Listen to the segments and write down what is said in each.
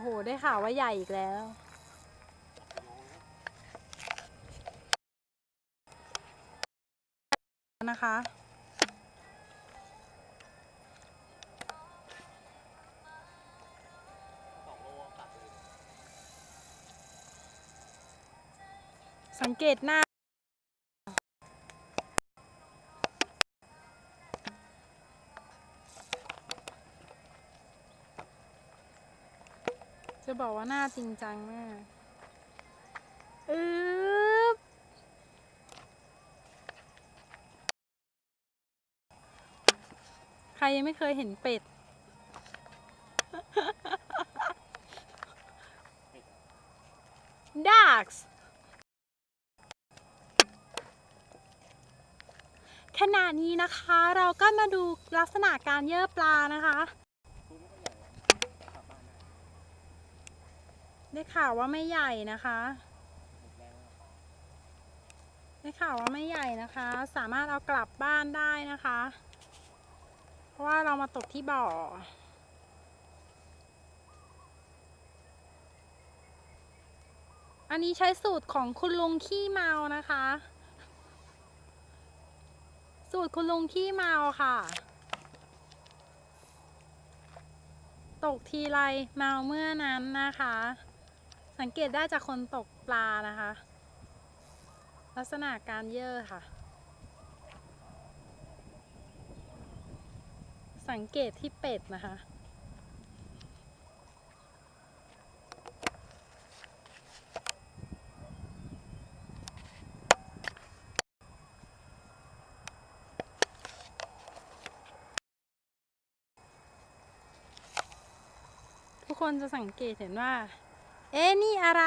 โห ได้ข่าวว่าใหญ่อีกแล้ว นะคะ สังเกตหน้า จะบอกว่าหน้าจริงจังมากอึ๊บใครยังไม่เคยเห็นเป็ด Ducks ขณะนี้นะคะเราก็มาดูลักษณะการเยื่อปลานะคะ ได้ข่าวว่าไม่ใหญ่นะคะ ได้ข่าวว่าไม่ใหญ่นะคะ สามารถเอากลับบ้านได้นะคะ เพราะว่าเรามาตกที่บ่อ อันนี้ใช้สูตรของคุณลุงขี้เมานะคะ สูตรคุณลุงขี้เมาค่ะ ตกทีไรเมาเมื่อนั้นนะคะ สังเกตได้จากคนตกปลานะคะ ลักษณะการเย่อค่ะ สังเกตที่เป็ดนะคะทุกคนจะสังเกตเห็นว่า เอ๊นี่อะไร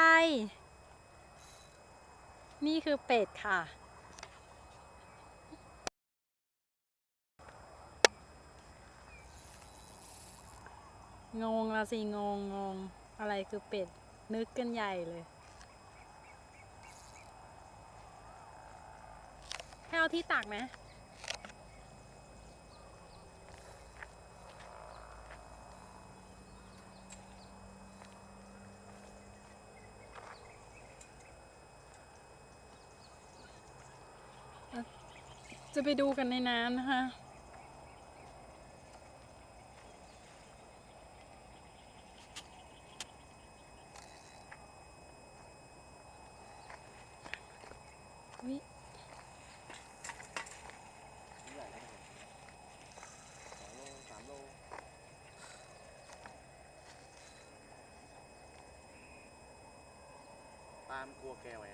นี่คือเป็ดค่ะ งงละสิ งงงง อะไรคือเป็ด นึกกันใหญ่เลยให้เอาที่ตักไหม จะไปดูกันในน้ำนะคะ อุ๊ยใหญ่แล้วสองโลสามโลปลามกลัวแกไว้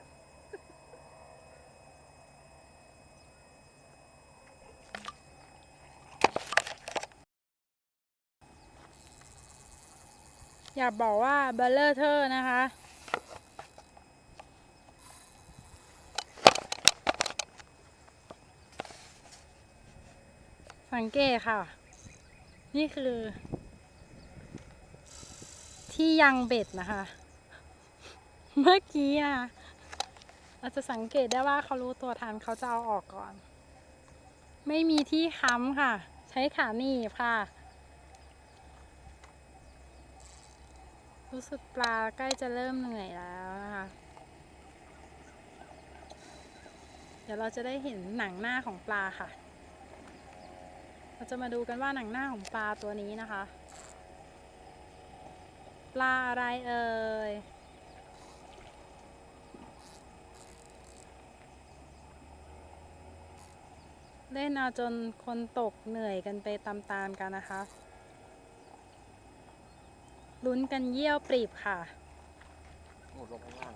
อะอยาบอกว่าเบลเลอร์เทอนะคะ สังเกตค่ะ นี่คือ ที่ยังเบ็ดนะคะ เมื่อกี้นะคะเราจะสังเกตได้ว่าเขารู้ตัวทันเขาจะเอาออกก่อน ไม่มีที่ค้ำค่ะ ใช้ขาหนีบค่ะ รู้สึกปลาใกล้จะเริ่มเหนื่อยแล้วนะคะเดี๋ยวเราจะได้เห็นหนังหน้าของปลาค่ะ เราจะมาดูกันว่าหนังหน้าของปลาตัวนี้นะคะ ปลาอะไรเอ่ย เล่นเอาจนคนตกเหนื่อยกันไปตามๆกันนะคะ ลุ้นกันเยี่ยวปรีบค่ะหมดลงข้างล่าง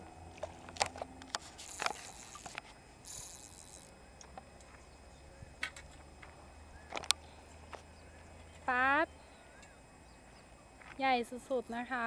ป๊าบใหญ่สุดๆนะคะ